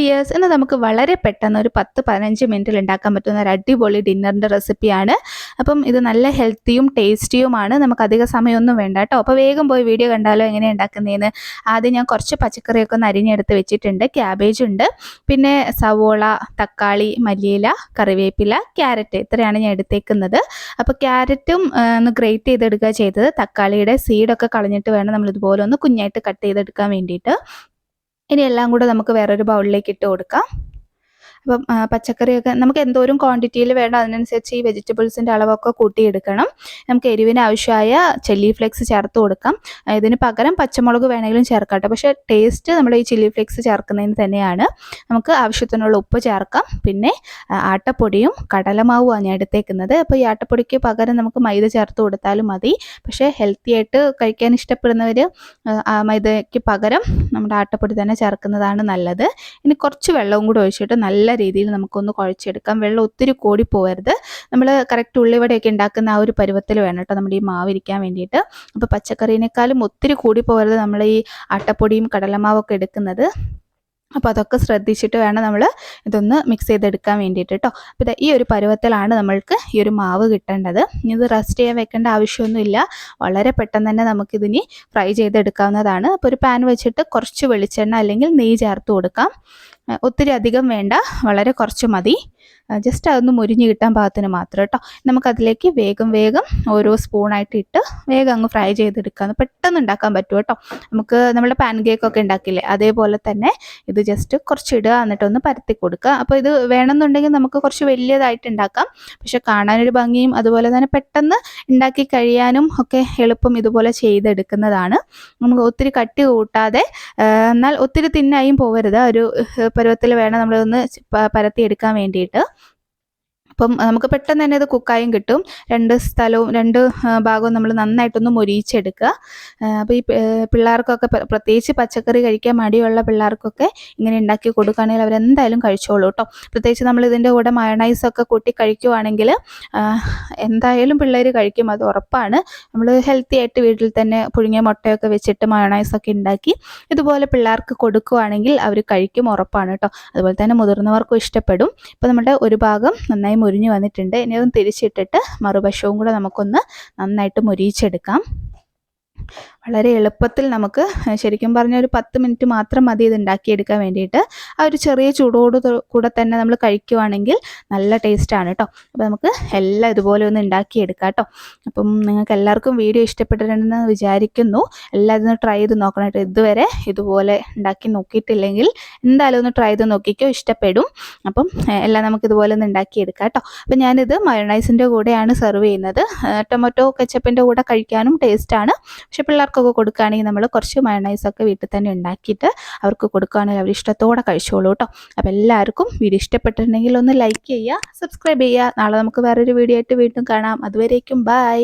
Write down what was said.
Dears എന്ന് നമുക്ക് വളരെ പെട്ടെന്ന് ഒരു പത്ത് പതിനഞ്ച് മിനിറ്റിൽ ഉണ്ടാക്കാൻ പറ്റുന്ന ഒരു അടിപൊളി ഡിന്നറിന്റെ റെസിപ്പിയാണ് അപ്പം ഇത് നല്ല ഹെൽത്തിയും ടേസ്റ്റിയുമാണ് നമുക്ക് അധിക സമയമൊന്നും വേണ്ട കേട്ടോ. അപ്പോൾ വേഗം പോയി വീഡിയോ കണ്ടാലോ എങ്ങനെ ഉണ്ടാക്കുന്നതെന്ന് ആദ്യം ഞാൻ കുറച്ച് പച്ചക്കറിയൊക്കെ ഒന്ന് അരിഞ്ഞെടുത്ത് വെച്ചിട്ടുണ്ട്. ക്യാബേജ് ഉണ്ട്. പിന്നെ സവോള തക്കാളി മല്ലിയില കറിവേപ്പില ക്യാരറ്റ് ഇത്രയാണ് ഞാൻ എടുത്തേക്കുന്നത്. അപ്പോൾ ക്യാരറ്റും ഒന്ന് ഗ്രേറ്റ് ചെയ്തെടുക്കുക ചെയ്തത്. തക്കാളിയുടെ സീഡൊക്കെ കളഞ്ഞിട്ട് വേണം നമ്മൾ ഇതുപോലെ ഒന്ന് കുഞ്ഞായിട്ട് കട്ട് ചെയ്തെടുക്കാൻ വേണ്ടിയിട്ട്. ഇനി എല്ലാം കൂടെ നമുക്ക് വേറൊരു ബൗളിലേക്ക് ഇട്ട് കൊടുക്കാം. അപ്പം പച്ചക്കറിയൊക്കെ നമുക്ക് എന്തോരം ക്വാണ്ടിറ്റിയിൽ വേണം അതിനനുസരിച്ച് ഈ വെജിറ്റബിൾസിന്റെ അളവൊക്കെ കൂട്ടിയെടുക്കണം. നമുക്ക് എരിവിന് ആവശ്യമായ ചില്ലി ഫ്ലെക്സ് ചേർത്ത് കൊടുക്കാം. ഇതിന് പകരം പച്ചമുളക് വേണമെങ്കിലും ചേർക്കാം കേട്ടോ. പക്ഷേ ടേസ്റ്റ് നമ്മൾ ഈ ചില്ലി ഫ്ലെക്സ് ചേർക്കുന്നതിന് തന്നെയാണ്. നമുക്ക് ആവശ്യത്തിനുള്ള ഉപ്പ് ചേർക്കാം. പിന്നെ ആട്ടപ്പൊടിയും കടലമാവുമാണ് ഞാൻ എടുത്തേക്കുന്നത്. അപ്പോൾ ഈ ആട്ടപ്പൊടിക്ക് പകരം നമുക്ക് മൈദ ചേർത്ത് കൊടുത്താലും മതി. പക്ഷേ ഹെൽത്തി ആയിട്ട് കഴിക്കാൻ ഇഷ്ടപ്പെടുന്നവർ മൈദയ്ക്ക് പകരം നമ്മുടെ ആട്ടപ്പൊടി തന്നെ ചേർക്കുന്നതാണ് നല്ലത്. ഇനി കുറച്ച് വെള്ളവും കൂടി ഒഴിച്ചിട്ട് നല്ല രീതിയിൽ നമുക്കൊന്ന് കുഴച്ചെടുക്കാം. വെള്ളം ഒത്തിരി കൂടി പോകരുത് നമ്മൾ കറക്റ്റ് ഉള്ളിവടയൊക്കെ ഉണ്ടാക്കുന്ന ആ ഒരു പരുവത്തിൽ വേണം കേട്ടോ നമ്മുടെ ഈ മാവ് ഇരിക്കാൻ വേണ്ടിയിട്ട്. അപ്പോൾ പച്ചക്കറീനേക്കാളും ഒത്തിരി കൂടി പോകരുത് നമ്മൾ ഈ ആട്ടപ്പൊടിയും കടലമാവൊക്കെ എടുക്കുന്നത്. അപ്പോൾ അതൊക്കെ ശ്രദ്ധിച്ചിട്ട് വേണം നമ്മൾ ഇതൊന്ന് മിക്സ് ചെയ്തെടുക്കാൻ വേണ്ടിയിട്ട് കേട്ടോ അപ്പോൾ ഈ ഒരു പരുവത്തിലാണ് നമ്മൾക്ക് ഈ ഒരു മാവ് കിട്ടേണ്ടത്. ഇത് റെസ്റ്റ് ചെയ്യാൻ വെക്കേണ്ട ആവശ്യമൊന്നുമില്ല. വളരെ പെട്ടെന്ന് തന്നെ നമുക്കിതിനി ഫ്രൈ ചെയ്തെടുക്കാവുന്നതാണ്. അപ്പോൾ ഒരു പാൻ വെച്ചിട്ട് കുറച്ച് വെളിച്ചെണ്ണ അല്ലെങ്കിൽ നെയ്യ് ചേർത്ത് കൊടുക്കാം. ഒത്തിരി അധികം വേണ്ട. വളരെ കുറച്ച് മതി. ജസ്റ്റ് അതൊന്ന് മുരിഞ്ഞ് കിട്ടാൻ പാകത്തിന് മാത്രം കേട്ടോ നമുക്കതിലേക്ക് വേഗം വേഗം ഓരോ സ്പൂണായിട്ട് ഇട്ട് വേഗം അങ്ങ് ഫ്രൈ ചെയ്തെടുക്കാമെന്ന് പെട്ടെന്ന് ഉണ്ടാക്കാൻ പറ്റും കേട്ടോ നമുക്ക് നമ്മുടെ പാൻ കേക്ക് ഒക്കെ ഉണ്ടാക്കില്ലേ? അതേപോലെ തന്നെ ഇത് ജസ്റ്റ് കുറച്ച് ഇടുക എന്നിട്ട് ഒന്ന് പരത്തി കൊടുക്കുക. അപ്പോൾ ഇത് വേണമെന്നുണ്ടെങ്കിൽ നമുക്ക് കുറച്ച് വലിയതായിട്ട് ഉണ്ടാക്കാം. പക്ഷെ കാണാനൊരു ഭംഗിയും അതുപോലെ തന്നെ പെട്ടെന്ന് ഉണ്ടാക്കി കഴിയാനും ഒക്കെ എളുപ്പം ഇതുപോലെ ചെയ്തെടുക്കുന്നതാണ്. നമുക്ക് ഒത്തിരി കട്ടി കൂട്ടാതെ എന്നാൽ ഒത്തിരി തിന്നായും പോകരുത് ഒരു പരുവത്തിൽ വേണം നമ്മളൊന്ന് പരത്തി എടുക്കാൻ വേണ്ടിയിട്ട്. അപ്പം നമുക്ക് പെട്ടെന്ന് തന്നെ ഇത് കുക്കായും കിട്ടും. രണ്ട് സ്ഥലവും രണ്ട് ഭാഗവും നമ്മൾ നന്നായിട്ടൊന്ന് മൊരിയിച്ചെടുക്കുക. അപ്പോൾ ഈ പിള്ളേർക്കൊക്കെ പ്രത്യേകിച്ച് പച്ചക്കറി കഴിക്കാൻ മടിയുള്ള പിള്ളേർക്കൊക്കെ ഇങ്ങനെ ഉണ്ടാക്കി കൊടുക്കുകയാണെങ്കിൽ അവരെന്തായാലും കഴിച്ചോളൂ കേട്ടോ. പ്രത്യേകിച്ച് നമ്മൾ ഇതിന്റെ കൂടെ മയണൈസൊക്കെ കൂട്ടി കഴിക്കുവാണെങ്കിൽ എന്തായാലും പിള്ളേർ കഴിക്കും. അത് ഉറപ്പാണ്. നമ്മൾ ഹെൽത്തി ആയിട്ട് വീട്ടിൽ തന്നെ പുഴുങ്ങിയ മുട്ടയൊക്കെ വെച്ചിട്ട് മയണൈസൊക്കെ ഉണ്ടാക്കി ഇതുപോലെ പിള്ളേർക്ക് കൊടുക്കുവാണെങ്കിൽ അവർ കഴിക്കും ഉറപ്പാണ് കേട്ടോ. അതുപോലെ തന്നെ മുതിർന്നവർക്കും ഇഷ്ടപ്പെടും. ഇപ്പോൾ നമ്മുടെ ഒരു ഭാഗം നന്നായി മുരിഞ്ഞു വന്നിട്ടുണ്ട്. ഇനി അതൊന്ന് തിരിച്ചിട്ടിട്ട് മറുവശവും കൂടെ നമുക്കൊന്ന് നന്നായിട്ട് മുരിയിച്ചെടുക്കാം. വളരെ എളുപ്പത്തിൽ നമുക്ക് ശരിക്കും പറഞ്ഞാൽ ഒരു പത്ത് മിനിറ്റ് മാത്രം മതി ഇത് ഉണ്ടാക്കിയെടുക്കാൻ വേണ്ടിയിട്ട്. ആ ഒരു ചെറിയ ചൂടോട് കൂടെ തന്നെ നമ്മൾ കഴിക്കുവാണെങ്കിൽ നല്ല ടേസ്റ്റാണ് കേട്ടോ അപ്പോൾ നമുക്ക് എല്ലാം ഇതുപോലെ ഒന്ന് ഉണ്ടാക്കിയെടുക്കാം കേട്ടോ അപ്പം നിങ്ങൾക്ക് എല്ലാവർക്കും വീഡിയോ ഇഷ്ടപ്പെട്ടിട്ടുണ്ടെന്ന് വിചാരിക്കുന്നു. എല്ലാവരും ഒന്ന് ട്രൈ ചെയ്ത് നോക്കണം കേട്ടോ ഇതുവരെ ഇതുപോലെ ഉണ്ടാക്കി നോക്കിയിട്ടില്ലെങ്കിൽ എന്തായാലും ഒന്ന് ട്രൈ ചെയ്ത് നോക്കിക്കോ ഇഷ്ടപ്പെടും. അപ്പം എല്ലാം നമുക്ക് ഇതുപോലെ ഒന്ന് ഉണ്ടാക്കിയെടുക്കാം കേട്ടോ അപ്പം ഞാനിത് മയണൈസിന്റെ കൂടെയാണ് സെർവ് ചെയ്യുന്നത്. ടൊമാറ്റോ കെച്ചപ്പിന്റെ കൂടെ കഴിക്കാനും ടേസ്റ്റാണ് പക്ഷെ പിള്ളേർക്കൊക്കെ കൊടുക്കുകയാണെങ്കിൽ നമ്മൾ കുറച്ച് മയണൈസൊക്കെ വീട്ടിൽ തന്നെ ഉണ്ടാക്കിയിട്ട് അവർക്ക് കൊടുക്കുകയാണെങ്കിൽ അവർ ഇഷ്ടത്തോടെ കഴിച്ചോളൂ കേട്ടോ അപ്പോൾ എല്ലാവർക്കും വീഡിയോ ഇഷ്ടപ്പെട്ടിട്ടുണ്ടെങ്കിൽ ഒന്ന് ലൈക്ക് ചെയ്യുക സബ്സ്ക്രൈബ് ചെയ്യുക. നാളെ നമുക്ക് വേറൊരു വീഡിയോ ആയിട്ട് വീണ്ടും കാണാം. അതുവരേക്കും ബൈ